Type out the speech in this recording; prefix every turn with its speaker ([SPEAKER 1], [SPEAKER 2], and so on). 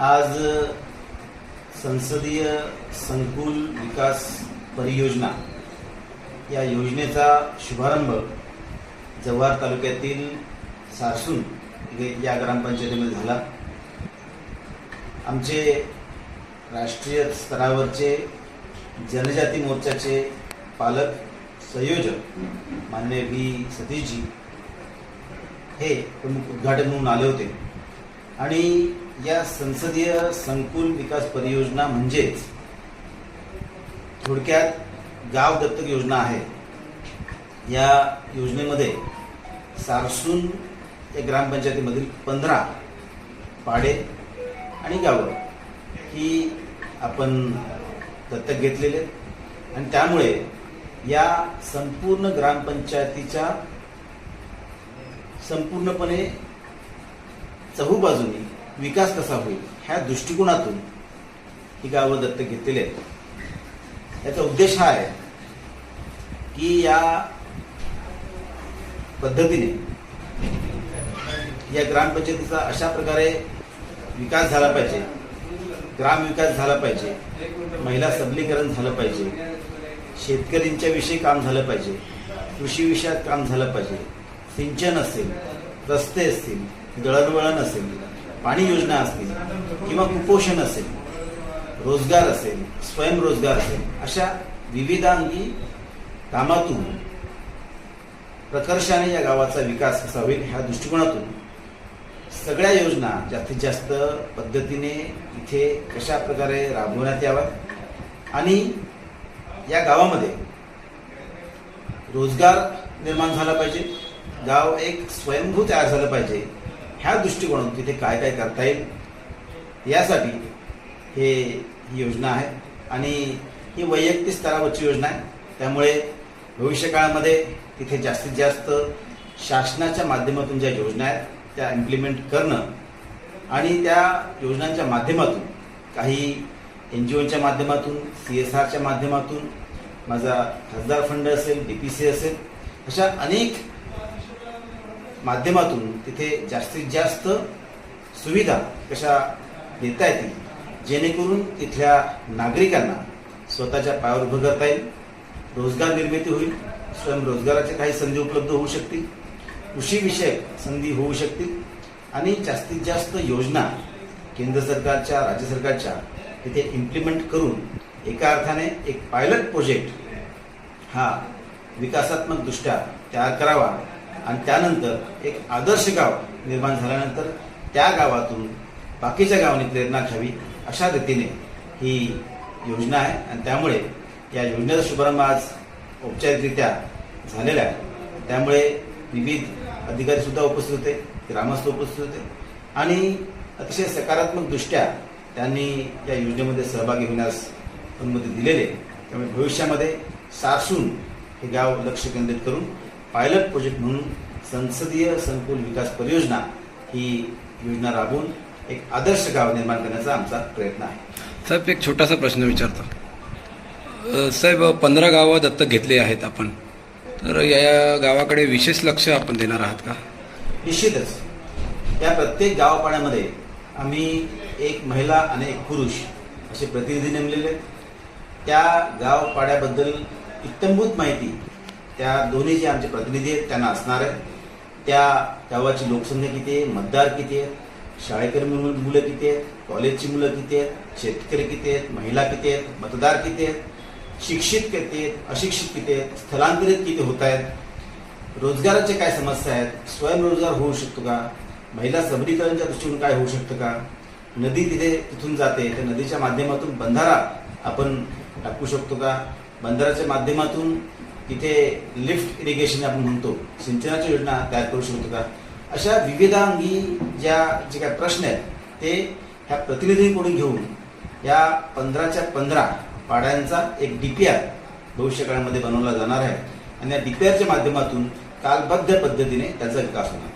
[SPEAKER 1] आज संसदीय संकुल विकास परियोजना या योजनेचा शुभारंभ जव्हार तालुक्यातील सारसून या ग्रामपंचायतीमध्ये झाला. आमचे राष्ट्रीय स्तरावरचे जनजाती मोर्चाचे पालक संयोजक मान्य व्ही. सतीशजी हे प्रमुख उद्घाटन म्हणून आले होते. आणि या संसदीय संकुल विकास परियोजना म्हणजेच थोडक्यात गाव दत्तक योजना आहे या योजनेमध्ये सारसून या ग्रामपंचायतीमधील पंधरा पाडे आणि गावं ही आपण दत्तक घेतलेले आहेत. आणि त्यामुळे या संपूर्ण ग्रामपंचायतीच्या संपूर्णपणे चहूबाजूनी विकास कसा होईल ह्या दृष्टिकोनातून ही गावं दत्तक घेतलेली आहेत. याचा उद्देश हा आहे की या पद्धतीने या ग्रामपंचायतीचा अशा प्रकारे विकास झाला पाहिजे ग्रामविकास झाला पाहिजे महिला सबलीकरण झालं पाहिजे शेतकऱ्यांच्या विषयी काम झालं पाहिजे कृषी विषयात काम झालं पाहिजे सिंचन असेल रस्ते असतील दळणवळण असेल पाणी योजना असतील किंवा कुपोषण असेल रोजगार असेल स्वयंरोजगार असेल अशा विविधांगी कामातून प्रकर्षाने या गावाचा विकास कसा होईल ह्या दृष्टिकोनातून सगळ्या योजना जास्तीत जास्त पद्धतीने इथे कशा प्रकारे राबवण्यात याव्यात आणि या गावामध्ये रोजगार निर्माण झाला पाहिजे गाव एक स्वयंभू तयार झालं पाहिजे ह्या दृष्टिकोनातून तिथे काय काय करता येईल यासाठी हे ही योजना आहे. आणि ही वैयक्तिक स्तरावरची योजना आहे. त्यामुळे भविष्यकाळामध्ये तिथे जास्तीत जास्त शासनाच्या माध्यमातून ज्या योजना आहेत त्या इम्प्लिमेंट करणं आणि त्या योजनांच्या माध्यमातून काही एन जी ओच्या माध्यमातून सी एस आरच्या माध्यमातून माझा खासदार फंड असेल डी पी सी असेल अशा अनेक माध्यमातून तिथे जास्तीत जास्त सुविधा कशा देता येतील जेणेकरून तिथल्या नागरिकांना स्वतःच्या पायावर उभं करता येईल रोजगार निर्मिती होईल स्वयंरोजगाराच्या काही संधी उपलब्ध होऊ शकतील कृषीविषयक संधी होऊ शकतील आणि जास्तीत जास्त योजना केंद्र सरकारच्या राज्य सरकारच्या तिथे इम्प्लिमेंट करून एका अर्थाने एक पायलट प्रोजेक्ट हा विकासात्मक दृष्ट्या तयार करावा आणि त्यानंतर एक आदर्श गाव निर्माण झाल्यानंतर त्या गावातून बाकीच्या गावांनी प्रेरणा घ्यावी अशा रीतीने ही योजना आहे. आणि त्यामुळे या योजनेचा शुभारंभ आज औपचारिकरित्या झालेला आहे. त्यामुळे विविध अधिकारीसुद्धा उपस्थित होते ग्रामस्थ उपस्थित होते आणि अतिशय सकारात्मकदृष्ट्या त्यांनी या योजनेमध्ये सहभागी होण्यास अनुमती दिलेली आहे. त्यामुळे भविष्यामध्ये सारसून हे गाव लक्ष केंद्रित करून पायलट प्रोजेक्ट म्हणून संसदीय संकुल विकास परियोजना ही योजना राबवून एक आदर्श गाव निर्माण करण्याचा आमचा प्रयत्न आहे.
[SPEAKER 2] साहेब एक छोटासा प्रश्न विचारतो. अ, साहेब पंधरा गावं दत्तक घेतली आहेत आपण. तर या गावाकडे विशेष लक्ष आपण देणार आहात का?
[SPEAKER 1] निश्चितच. या प्रत्येक गावपाड्यामध्ये आम्ही एक महिला आणि एक पुरुष असे प्रतिनिधी नेमलेले आहेत. त्या गावपाड्याबद्दल इत्तंभूत माहिती त्या दोन्ही जे आमचे प्रतिनिधी आहेत त्यांना असणार आहे त्या गावाची लोकसंख्या किती आहे मतदार किती आहेत शाळेकरी मुलं किती आहेत कॉलेजची मुलं किती आहेत शेतकरी किती आहेत महिला किती आहेत मतदार किती आहेत शिक्षित किती आहेत अशिक्षित किती आहेत स्थलांतरित किती होत आहेत रोजगाराच्या काय समस्या आहेत स्वयंरोजगार होऊ शकतो का महिला सबलीकरणच्या दृष्टीने काय होऊ शकतं का नदी तिथे तिथून जाते त्या नदीच्या माध्यमातून बंधारा आपण टाकू शकतो का बंधाराच्या माध्यमातून तिथे लिफ्ट इरिगेशन आपण म्हणतो. सिंचनाच्या योजना तयार करू शकतो का? अशा विविधांगी ज्या जे काय प्रश्न आहेत ते ह्या प्रतिनिधींकडून घेऊन या पंधराच्या पंधरा पाड्यांचा एक डी पी आर भविष्यकाळामध्ये बनवला जाणार आहे. आणि या डी पी आरच्या माध्यमातून कालबद्ध पद्धतीने त्याचा विकास होणार.